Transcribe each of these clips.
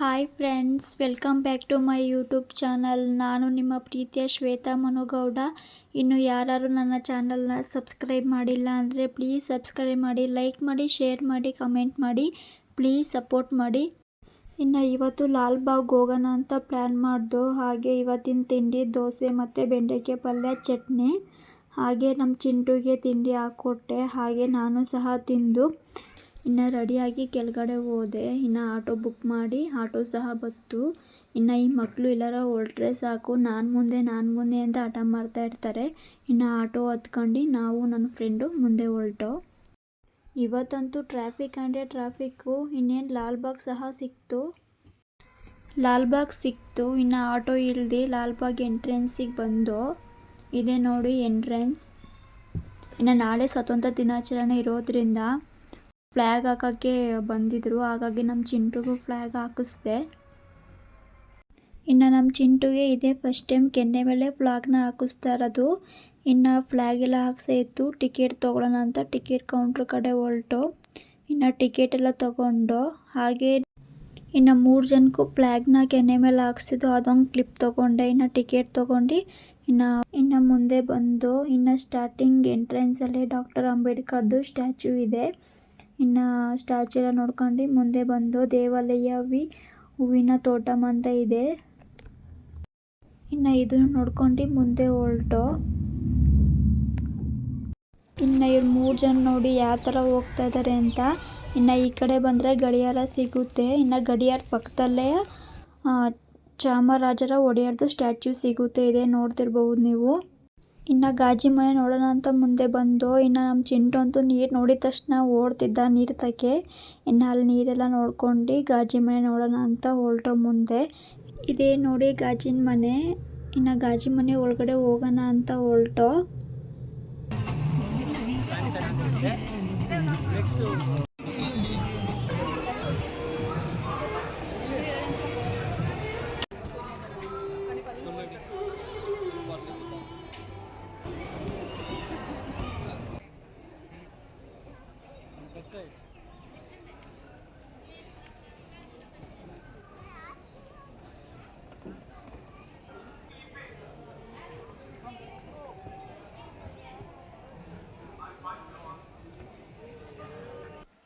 Hi friends welcome back to my YouTube channel ನಾನು ನಿಮ್ಮ ಪ್ರೀತಿಯ ಶ್ವೇತಾ ಮನುಗೌಡ. ಇನ್ನು ಯಾರು ನನ್ನ ಚಾನಲ್ನ ಸಬ್ಸ್ಕ್ರೈಬ್ ಮಾಡಿಲ್ಲ ಅಂದರೆ ಪ್ಲೀಸ್ ಸಬ್ಸ್ಕ್ರೈಬ್ ಮಾಡಿ ಲೈಕ್ ಮಾಡಿ ಶೇರ್ ಮಾಡಿ ಕಮೆಂಟ್ ಮಾಡಿ ಪ್ಲೀಸ್ ಸಪೋರ್ಟ್ ಮಾಡಿ. ಇನ್ನು ಇವತ್ತು ಲಾಲ್ ಬಾಗ್ ಹೋಗೋಣ ಅಂತ ಪ್ಲ್ಯಾನ್ ಮಾಡ್ದು. ಹಾಗೆ ಇವತ್ತಿನ ತಿಂಡಿ ದೋಸೆ ಮತ್ತು ಬೆಂಡೆಕಾಯಿ ಪಲ್ಯ, ಚಟ್ನಿ. ಹಾಗೆ ನಮ್ಮ ಚಿಂಟುಗೆ ತಿಂಡಿ ಹಾಕ್ಕೊಟ್ಟೆ. ಹಾಗೆ ನಾನು ಸಹ ತಿಂದು. ಇನ್ನು ರೆಡಿಯಾಗಿ ಕೆಳಗಡೆ ಹೋದೆ. ಇನ್ನು ಆಟೋ ಬುಕ್ ಮಾಡಿ ಆಟೋ ಸಹ ಬಂತು. ಇನ್ನು ಈ ಮಕ್ಕಳು ಎಲ್ಲಾರ ಹೊರಟ್ರೆ ಸಾಕು. ನಾನು ಮುಂದೆ ನಾನು ಮುಂದೆ ಅಂತ ಹಠ ಮಾಡ್ತಾ ಇರ್ತಾರೆ. ಇನ್ನು ಆಟೋ ಹತ್ಕೊಂಡು ನಾವು ನನ್ನ ಫ್ರೆಂಡು ಮುಂದೆ ಹೊರಟೋ. ಇವತ್ತಂತೂ ಟ್ರಾಫಿಕ್ ಅಂದರೆ ಟ್ರಾಫಿಕ್ಕು ಇನ್ನೇನು ಲಾಲ್ಬಾಗ್ ಸಹ ಸಿಕ್ತು. ಲಾಲ್ಬಾಗ್ ಸಿಕ್ತು. ಇನ್ನು ಆಟೋ ಇಳ್ದು ಲಾಲ್ಬಾಗ್ ಎಂಟ್ರೆನ್ಸಿಗೆ ಬಂದು. ಇದೆ ನೋಡಿ ಎಂಟ್ರೆನ್ಸ್ ಇನ್ನು ನಾಳೆ ಸ್ವತಂತ್ರ ದಿನಾಚರಣೆ ಇರೋದ್ರಿಂದ ಫ್ಲ್ಯಾಗ್ ಹಾಕೋಕ್ಕೆ ಬಂದಿದ್ದರು ಹಾಗಾಗಿ ನಮ್ಮ ಚಿಂಟುಗೂ ಫ್ಲ್ಯಾಗ್ ಹಾಕಿಸ್ದೆ. ಇನ್ನು ನಮ್ಮ ಚಿಂಟುಗೆ ಇದೇ ಫಸ್ಟ್ ಟೈಮ್ ಕೆನ್ನೆ ಮೇಲೆ ಫ್ಲಾಗ್ನ ಹಾಕಿಸ್ತಾ ಇರೋದು. ಇನ್ನು ಫ್ಲ್ಯಾಗ್ ಎಲ್ಲ ಇತ್ತು. ಟಿಕೆಟ್ ತೊಗೊಳ್ಳೋಣ ಅಂತ ಟಿಕೆಟ್ ಕೌಂಟ್ರ್ ಕಡೆ ಹೊರಟು. ಇನ್ನು ಟಿಕೆಟ್ ಎಲ್ಲ ತೊಗೊಂಡು ಹಾಗೆ ಇನ್ನು ಮೂರು ಜನಕ್ಕೂ ಫ್ಲ್ಯಾಗ್ನ ಕೆನ್ನೆ ಮೇಲೆ ಹಾಕ್ಸಿದ್ದು. ಅದೊಂದು ಕ್ಲಿಪ್ ತೊಗೊಂಡೆ. ಇನ್ನು ಟಿಕೆಟ್ ತೊಗೊಂಡು ಇನ್ನು ಇನ್ನು ಮುಂದೆ ಬಂದು ಇನ್ನು ಸ್ಟಾರ್ಟಿಂಗ್ ಎಂಟ್ರೆನ್ಸಲ್ಲಿ ಡಾಕ್ಟರ್ ಅಂಬೇಡ್ಕರ್ದು ಸ್ಟ್ಯಾಚ್ಯೂ ಇದೆ. ಇನ್ನು ಸ್ಟ್ಯಾಚು ಎಲ್ಲ ನೋಡ್ಕೊಂಡು ಮುಂದೆ ಬಂದು ದೇವಾಲಯ ವಿ, ಹೂವಿನ ತೋಟಮ್ ಅಂತ ಇದೆ. ಇನ್ನು ಇದನ್ನು ನೋಡ್ಕೊಂಡು ಮುಂದೆ ಹೊರಟು. ಇನ್ನು ಇವ್ರು ಮೂರು ಜನ ನೋಡಿ ಯಾವ ಥರ ಹೋಗ್ತಾ ಇದ್ದಾರೆ ಅಂತ. ಇನ್ನು ಈ ಕಡೆ ಬಂದರೆ ಗಡಿಯಾರ ಸಿಗುತ್ತೆ. ಇನ್ನು ಗಡಿಯಾರ ಪಕ್ಕದಲ್ಲೇ ಚಾಮರಾಜರ ಒಡೆಯರ್ದು ಸ್ಟ್ಯಾಚ್ಯೂ ಸಿಗುತ್ತೆ. ಇದೆ ನೋಡ್ತಿರ್ಬೋದು ನೀವು. ಇನ್ನು ಗಾಜಿ ಮನೆ ನೋಡೋಣ ಅಂತ ಮುಂದೆ ಬಂದು, ಇನ್ನು ನಮ್ಮ ಚಿಂಟು ಅಂತೂ ನೀರು ನೋಡಿದ ತಕ್ಷಣ ಓಡ್ತಿದ್ದ ನೀರು ತಕ್ಕೆ. ಇನ್ನು ಅಲ್ಲಿ ನೀರೆಲ್ಲ ನೋಡ್ಕೊಂಡು ಗಾಜಿ ಮನೆ ನೋಡೋಣ ಅಂತ ಹೊರಟೋ ಮುಂದೆ. ಇದೇ ನೋಡಿ ಗಾಜಿನ ಮನೆ. ಇನ್ನು ಗಾಜಿ ಮನೆ ಒಳಗಡೆ ಹೋಗೋಣ ಅಂತ ಹೊರಟೋ.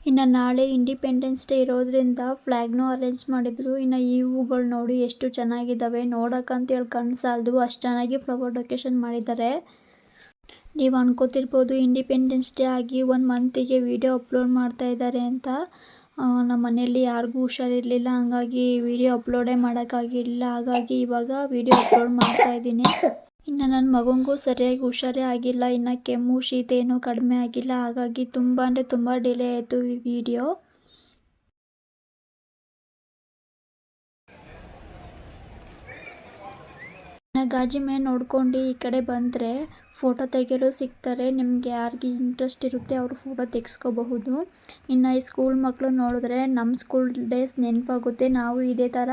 ಇನ್ನು ನಾಳೆ ಇಂಡಿಪೆಂಡೆನ್ಸ್ ಡೇ ಇರೋದ್ರಿಂದ ಫ್ಲ್ಯಾಗ್ನೂ ಅರೇಂಜ್ ಮಾಡಿದ್ರು. ಇನ್ನು ಈ ಹೂಗಳು ನೋಡಿ ಎಷ್ಟು ಚೆನ್ನಾಗಿದ್ದಾವೆ ನೋಡೋಕ್ಕಂತೇಳಿ ಕಣ್ಣು ಸಾಲದು ಅಷ್ಟು ಚೆನ್ನಾಗಿ ಫ್ಲವರ್ ಡೆಕೋರೇಷನ್ ಮಾಡಿದ್ದಾರೆ. ನೀವು ಅನ್ಕೋತಿರ್ಬೋದು ಇಂಡಿಪೆಂಡೆನ್ಸ್ ಡೇ ಆಗಿ ಒಂದು ಮಂತಿಗೆ ವಿಡಿಯೋ ಅಪ್ಲೋಡ್ ಮಾಡ್ತಾ ಇದ್ದಾರೆ ಅಂತ. ನಮ್ಮ ಮನೆಯಲ್ಲಿ ಯಾರಿಗೂ ಹುಷಾರಿರಲಿಲ್ಲ, ಹಾಗಾಗಿ ವಿಡಿಯೋ ಅಪ್ಲೋಡೇ ಮಾಡೋಕ್ಕಾಗಿಲ್ಲ. ಹಾಗಾಗಿ ಇವಾಗ ವಿಡಿಯೋ ಅಪ್ಲೋಡ್ ಮಾಡ್ತಾ ಇದ್ದೀನಿ. ಇನ್ನು ನನ್ನ ಮಗನಿಗೂ ಸರಿಯಾಗಿ ಹುಷಾರೇ ಆಗಿಲ್ಲ, ಇನ್ನು ಕೆಮ್ಮು, ಶೀತ ಏನೂ ಕಡಿಮೆ ಆಗಿಲ್ಲ. ಹಾಗಾಗಿ ತುಂಬ ಅಂದರೆ ತುಂಬ ಡಿಲೇ ಆಯಿತು ಈ ವಿಡಿಯೋ ಗಾಜಿ ಮೇಲೆ ನೋಡ್ಕೊಂಡು ಈ ಕಡೆ ಬಂದರೆ ಫೋಟೋ ತೆಗೆಯಲು ಸಿಗ್ತಾರೆ. ನಿಮ್ಗೆ ಯಾರಿಗೆ ಇಂಟ್ರೆಸ್ಟ್ ಇರುತ್ತೆ ಅವರು ಫೋಟೋ ತೆಗೆಸ್ಕೋಬಹುದು. ಇನ್ನು ಈ ಸ್ಕೂಲ್ ಮಕ್ಕಳು ನೋಡಿದ್ರೆ ನಮ್ಮ ಸ್ಕೂಲ್ ಡೇಸ್ ನೆನಪಾಗುತ್ತೆ. ನಾವು ಇದೇ ಥರ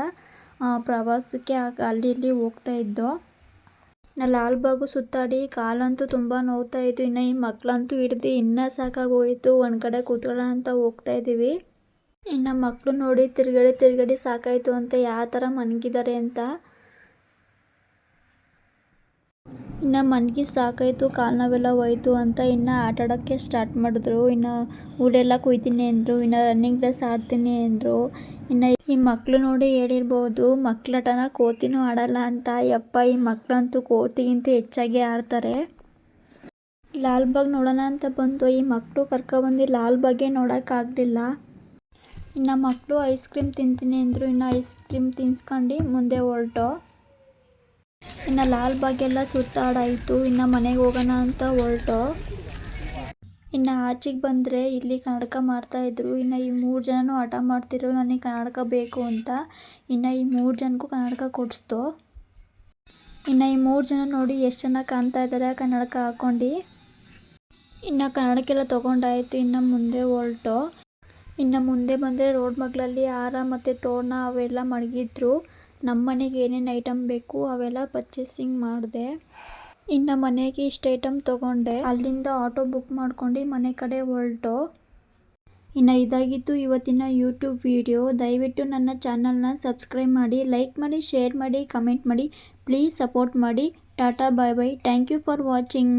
ಪ್ರವಾಸಕ್ಕೆ ಅಲ್ಲಿ ಇಲ್ಲಿ ಹೋಗ್ತಾ ಇದ್ದೋ. ನಾ ಲಾಲ್ಬಾಗು ಸುತ್ತಾಡಿ, ಕಾಲಂತೂ ತುಂಬ ನೋವ್ತಾ ಇತ್ತು. ಇನ್ನು ಈ ಮಕ್ಕಳಂತೂ ಹಿಡ್ದು ಇನ್ನೂ ಸಾಕಾಗೋಯಿತು ಒಂದು ಕಡೆ ಕೂತ್ಕೊಳ್ಳೋಣ ಅಂತ ಹೋಗ್ತಾ ಇದ್ದೀವಿ ಇನ್ನು ಮಕ್ಕಳು ನೋಡಿ ತಿರುಗಡೆ ತಿರುಗಡೆ ಸಾಕಾಯಿತು ಅಂತ ಯಾವ ಥರ ಮನಗಿದ್ದಾರೆ ಅಂತ. ಇನ್ನು ಮನ್ಗೆ ಸಾಕಾಯಿತು, ಕಾಲು ನಾವೆಲ್ಲ ಹೋಯ್ತು ಅಂತ ಇನ್ನು ಆಟಾಡೋಕ್ಕೆ ಸ್ಟಾರ್ಟ್ ಮಾಡಿದ್ರು. ಇನ್ನು ಊರೆಲ್ಲ ಕುಯ್ತೀನಿ ಅಂದರು, ಇನ್ನು ರನ್ನಿಂಗ್ ರೇಸ್ ಆಡ್ತೀನಿ ಅಂದರು. ಇನ್ನು ಈ ಮಕ್ಕಳು ನೋಡಿ ಹೇಳಿರ್ಬೋದು ಮಕ್ಕಳಾಟನ ಕೋತಿನೂ ಆಡಲ್ಲ ಅಂತ. ಯಪ್ಪ, ಈ ಮಕ್ಕಳಂತೂ ಕೋತಿಗಿಂತ ಹೆಚ್ಚಾಗಿ ಆಡ್ತಾರೆ. ಲಾಲ್ಬಾಗ್ ನೋಡೋಣ ಅಂತ ಬಂತು ಈ ಮಕ್ಕಳು ಕರ್ಕೊಬಂದು ಲಾಲ್ಬಾಗೇ ನೋಡೋಕ್ಕಾಗಲಿಲ್ಲ. ಇನ್ನು ಮಕ್ಕಳು ಐಸ್ ಕ್ರೀಮ್ ತಿಂತೀನಿ ಅಂದರು. ಇನ್ನು ಐಸ್ ಕ್ರೀಮ್ ತಿನ್ಸ್ಕೊಂಡು ಮುಂದೆ ಹೊರಟೋ. ಇನ್ನು ಲಾಲ್ಬಾಗೆಲ್ಲ ಸುತ್ತಾಡಾಯಿತು. ಇನ್ನು ಮನೆಗೆ ಹೋಗೋಣ ಅಂತ ಹೊರಟೋ. ಇನ್ನು ಆಚೆಗೆ ಬಂದರೆ ಇಲ್ಲಿ ಕನ್ನಡಕ ಮಾಡ್ತಾಯಿದ್ರು ಇನ್ನು ಈ ಮೂರು ಜನನೂ ಹಠ ಮಾಡ್ತಿರೋ ನನಗೆ ಕನ್ನಡಕ ಬೇಕು ಅಂತ. ಇನ್ನು ಈ ಮೂರು ಜನಕ್ಕೂ ಕನ್ನಡಕ ಕೊಡಿಸ್ತು. ಇನ್ನು ಈ ಮೂರು ಜನ ನೋಡಿ ಎಷ್ಟು ಜನ ಕಾಣ್ತಾ ಇದ್ದಾರೆ ಕನ್ನಡಕ ಹಾಕ್ಕೊಂಡು ಇನ್ನು ಕನ್ನಡಕ್ಕೆಲ್ಲ ತೊಗೊಂಡಾಯಿತು. ಇನ್ನು ಮುಂದೆ ಹೊರಟು. ಇನ್ನು ಮುಂದೆ ಬಂದರೆ ರೋಡ್ ಮಗ್ಲಲ್ಲಿ ಹಾರ ಮತ್ತು ತೋರಣ ಅವೆಲ್ಲ ಮಡಗಿದ್ರು. ನಮ್ಮ ಮನೆಗೆ ಏನೇನು ಐಟಮ್ ಬೇಕು ಅವೆಲ್ಲ ಪರ್ಚೇಸಿಂಗ್ ಮಾಡಿದೆ. ಇನ್ನು ಮನೆಗೆ ಇಷ್ಟು ಐಟಮ್ ತೊಗೊಂಡೆ. ಅಲ್ಲಿಂದ ಆಟೋ ಬುಕ್ ಮಾಡ್ಕೊಂಡು ಮನೆ ಕಡೆ ಹೊರಟು. ಇನ್ನು ಇದಾಗಿತ್ತು ಇವತ್ತಿನ ಯೂಟ್ಯೂಬ್ ವಿಡಿಯೋ ದಯವಿಟ್ಟು ನನ್ನ ಚಾನಲ್ನ ಸಬ್ಸ್ಕ್ರೈಬ್ ಮಾಡಿ ಲೈಕ್ ಮಾಡಿ ಶೇರ್ ಮಾಡಿ ಕಮೆಂಟ್ ಮಾಡಿ ಪ್ಲೀಸ್ ಸಪೋರ್ಟ್ ಮಾಡಿ. Tata bye bye thank you for watching